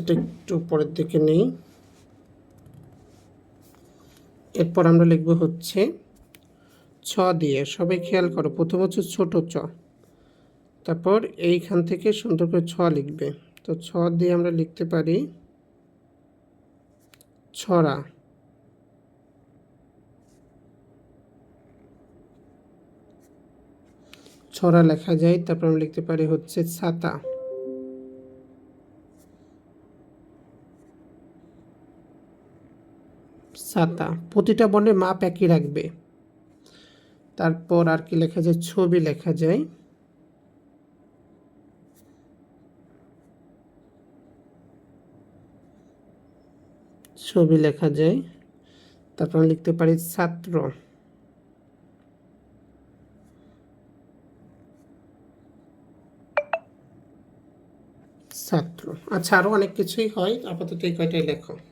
এটা একটু পরের দিকে নেই। এরপর আমরা লিখব হচ্ছে, ছ দিয়ে সবাই খেয়াল করো, প্রথম হচ্ছে ছোট চ। তারপর এইখান থেকে সুন্দর করে ছ লিখবে। তো ছ দিয়ে আমরা লিখতে পারি, ছড়া। ছড়া লেখা যায়, তারপর আমরা লিখতে পারি হচ্ছে ছাতা ছাতা প্রতিটা বর্ণের মাপ একই রাখবে। তারপর আর কি লেখা যায়? ছবি লেখা যায়। ছবি লেখা যায়। তারপর লিখতে পারি ছাত্র। ছাত্র। আচ্ছা আরও অনেক কিছুই হয়। আপাতত এই কয়টাই লেখো।